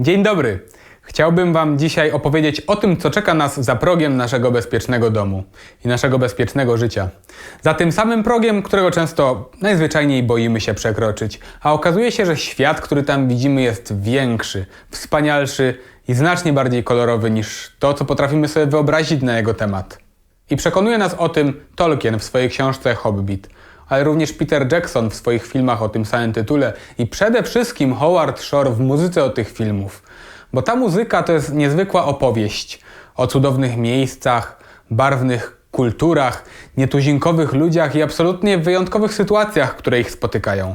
Dzień dobry. Chciałbym Wam dzisiaj opowiedzieć o tym, co czeka nas za progiem naszego bezpiecznego domu i naszego bezpiecznego życia. Za tym samym progiem, którego często najzwyczajniej boimy się przekroczyć, a okazuje się, że świat, który tam widzimy, jest większy, wspanialszy i znacznie bardziej kolorowy niż to, co potrafimy sobie wyobrazić na jego temat. I przekonuje nas o tym Tolkien w swojej książce Hobbit, ale również Peter Jackson w swoich filmach o tym samym tytule i przede wszystkim Howard Shore w muzyce o tych filmów. Bo ta muzyka to jest niezwykła opowieść o cudownych miejscach, barwnych kulturach, nietuzinkowych ludziach i absolutnie wyjątkowych sytuacjach, które ich spotykają.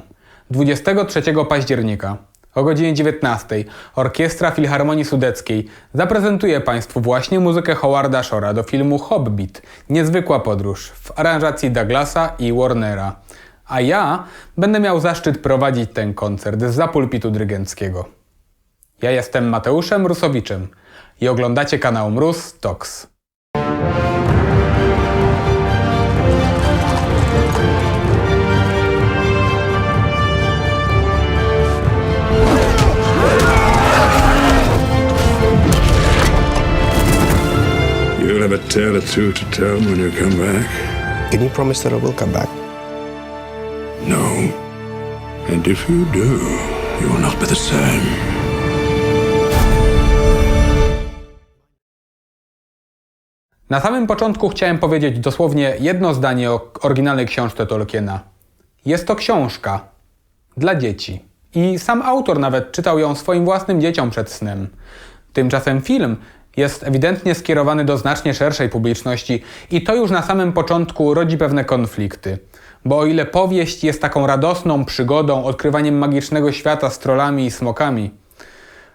23 października o godzinie 19 Orkiestra Filharmonii Sudeckiej zaprezentuje Państwu właśnie muzykę Howarda Shora do filmu Hobbit Niezwykła podróż w aranżacji Douglasa i Warnera. A ja będę miał zaszczyt prowadzić ten koncert z pulpitu dyrygenckiego. Ja jestem Mateuszem Rusowiczem i oglądacie kanał Mróz Talks. Tale or two to tell when you come back. Can you promise that I will come back? No. And if you do, you will not be the same. Na samym początku chciałem powiedzieć dosłownie jedno zdanie o oryginalnej książce Tolkiena. Jest to książka dla dzieci. I sam autor nawet czytał ją swoim własnym dzieciom przed snem. Tymczasem film jest ewidentnie skierowany do znacznie szerszej publiczności i to już na samym początku rodzi pewne konflikty. Bo o ile powieść jest taką radosną przygodą, odkrywaniem magicznego świata z trollami i smokami,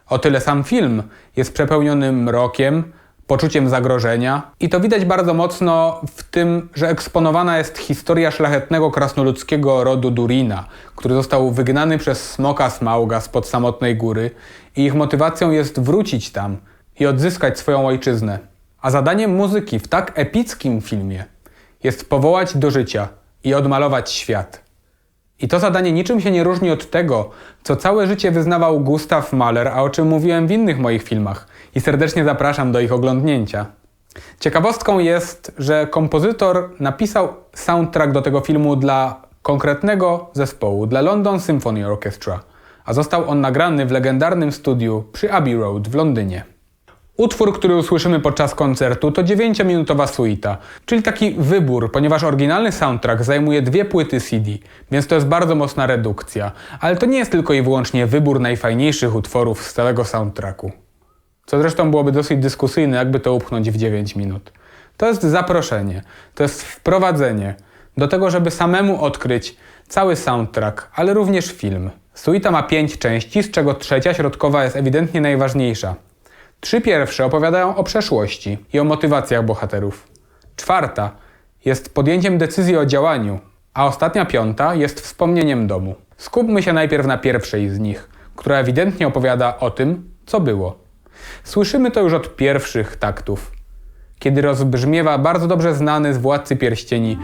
o tyle sam film jest przepełniony mrokiem, poczuciem zagrożenia i to widać bardzo mocno w tym, że eksponowana jest historia szlachetnego krasnoludzkiego rodu Durina, który został wygnany przez smoka Smauga spod samotnej góry i ich motywacją jest wrócić tam i odzyskać swoją ojczyznę. A zadaniem muzyki w tak epickim filmie jest powołać do życia i odmalować świat. I to zadanie niczym się nie różni od tego, co całe życie wyznawał Gustav Mahler, a o czym mówiłem w innych moich filmach i serdecznie zapraszam do ich oglądnięcia. Ciekawostką jest, że kompozytor napisał soundtrack do tego filmu dla konkretnego zespołu, dla London Symphony Orchestra, a został on nagrany w legendarnym studiu przy Abbey Road w Londynie. Utwór, który usłyszymy podczas koncertu, to 9-minutowa suita, czyli taki wybór, ponieważ oryginalny soundtrack zajmuje dwie płyty CD, więc to jest bardzo mocna redukcja. Ale to nie jest tylko i wyłącznie wybór najfajniejszych utworów z całego soundtracku. Co zresztą byłoby dosyć dyskusyjne, jakby to upchnąć w 9 minut. To jest zaproszenie, to jest wprowadzenie do tego, żeby samemu odkryć cały soundtrack, ale również film. Suita ma pięć części, z czego trzecia, środkowa, jest ewidentnie najważniejsza. Trzy pierwsze opowiadają o przeszłości i o motywacjach bohaterów. Czwarta jest podjęciem decyzji o działaniu, a ostatnia piąta jest wspomnieniem domu. Skupmy się najpierw na pierwszej z nich, która ewidentnie opowiada o tym, co było. Słyszymy to już od pierwszych taktów, kiedy rozbrzmiewa bardzo dobrze znany z Władcy Pierścieni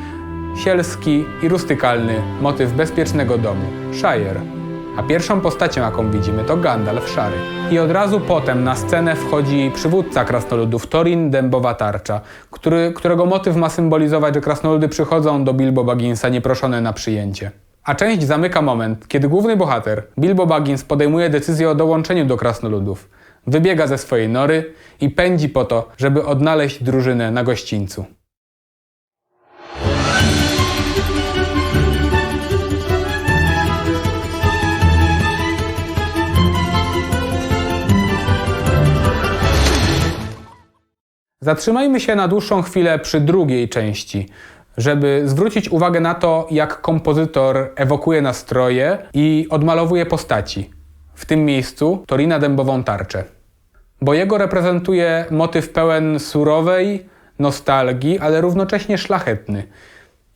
sielski i rustykalny motyw bezpiecznego domu Shire. A pierwszą postacią, jaką widzimy, to Gandalf Szary. I od razu potem na scenę wchodzi przywódca krasnoludów, Thorin Dębowa Tarcza, który, którego motyw ma symbolizować, że krasnoludy przychodzą do Bilbo Bagginsa nieproszone na przyjęcie. A część zamyka moment, kiedy główny bohater, Bilbo Baggins, podejmuje decyzję o dołączeniu do krasnoludów. Wybiega ze swojej nory i pędzi po to, żeby odnaleźć drużynę na gościńcu. Zatrzymajmy się na dłuższą chwilę przy drugiej części, żeby zwrócić uwagę na to, jak kompozytor ewokuje nastroje i odmalowuje postaci. W tym miejscu Torina dębową tarczę. Bo jego reprezentuje motyw pełen surowej nostalgii, ale równocześnie szlachetny.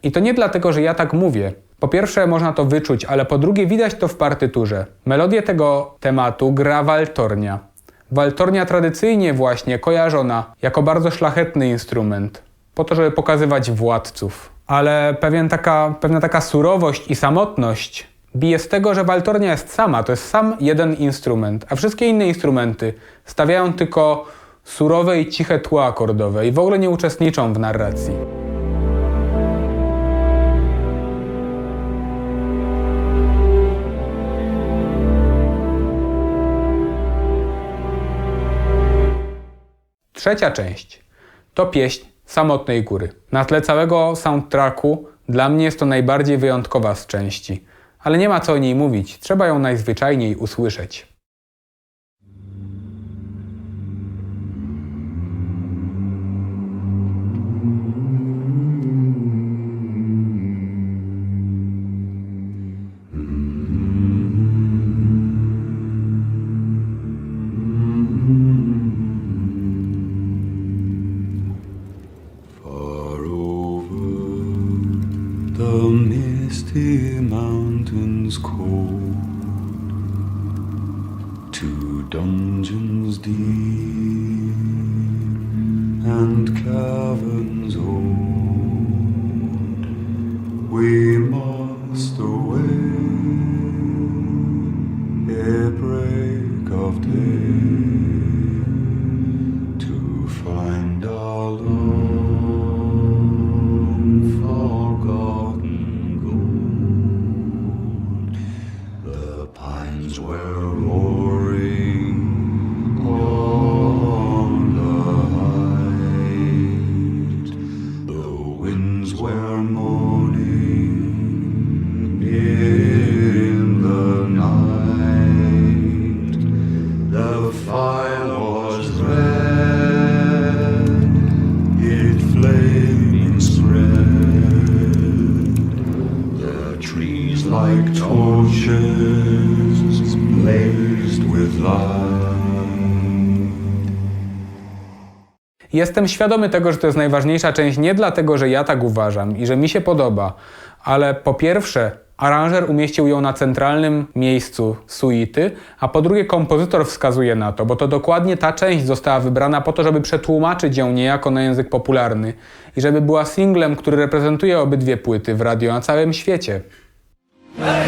I to nie dlatego, że ja tak mówię. Po pierwsze, można to wyczuć, ale po drugie, widać to w partyturze. Melodię tego tematu gra waltornia. Waltornia tradycyjnie właśnie kojarzona jako bardzo szlachetny instrument, po to, żeby pokazywać władców. Ale pewien taka, pewna taka surowość i samotność Bije z tego, że waltornia jest sama, to jest sam jeden instrument, a wszystkie inne instrumenty stawiają tylko surowe i ciche tło akordowe i w ogóle nie uczestniczą w narracji. Trzecia część to pieśń Samotnej Góry. Na tle całego soundtracku dla mnie jest to najbardziej wyjątkowa z części, ale nie ma co o niej mówić, trzeba ją najzwyczajniej usłyszeć. Mountains cold, to dungeons deep and caverns old, we Lord. Jestem świadomy tego, że to jest najważniejsza część nie dlatego, że ja tak uważam i że mi się podoba, ale po pierwsze, aranżer umieścił ją na centralnym miejscu suity, a po drugie, kompozytor wskazuje na to, bo to dokładnie ta część została wybrana po to, żeby przetłumaczyć ją niejako na język popularny i żeby była singlem, który reprezentuje obydwie płyty w radio na całym świecie. Some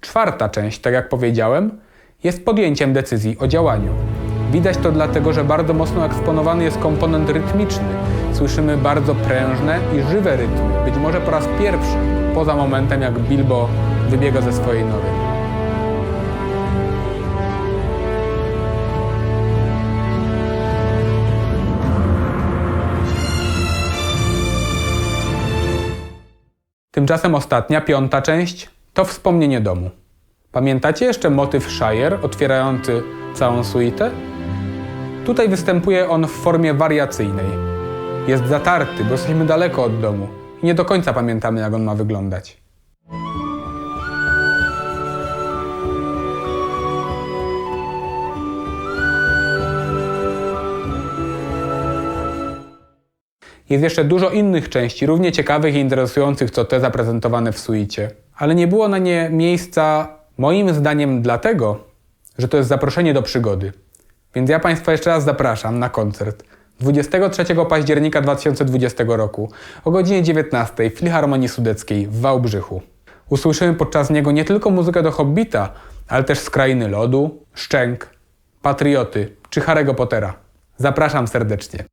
Czwarta część, tak jak powiedziałem, jest podjęciem decyzji o działaniu. Widać to dlatego, że bardzo mocno eksponowany jest komponent rytmiczny. Słyszymy bardzo prężne i żywe rytmy, być może po raz pierwszy, poza momentem jak Bilbo wybiega ze swojej nory. Tymczasem ostatnia, piąta część to wspomnienie domu. Pamiętacie jeszcze motyw Shire otwierający całą suitę? Tutaj występuje on w formie wariacyjnej. Jest zatarty, bo jesteśmy daleko od domu i nie do końca pamiętamy, jak on ma wyglądać. Jest jeszcze dużo innych części, równie ciekawych i interesujących, co te zaprezentowane w suicie. Ale nie było na nie miejsca, moim zdaniem, dlatego, że to jest zaproszenie do przygody. Więc ja Państwa jeszcze raz zapraszam na koncert 23 października 2020 roku o godzinie 19 w Filharmonii Sudeckiej w Wałbrzychu. Usłyszymy podczas niego nie tylko muzykę do Hobbita, ale też z Krainy Lodu, Szczęk, Patrioty czy Harry'ego Pottera. Zapraszam serdecznie.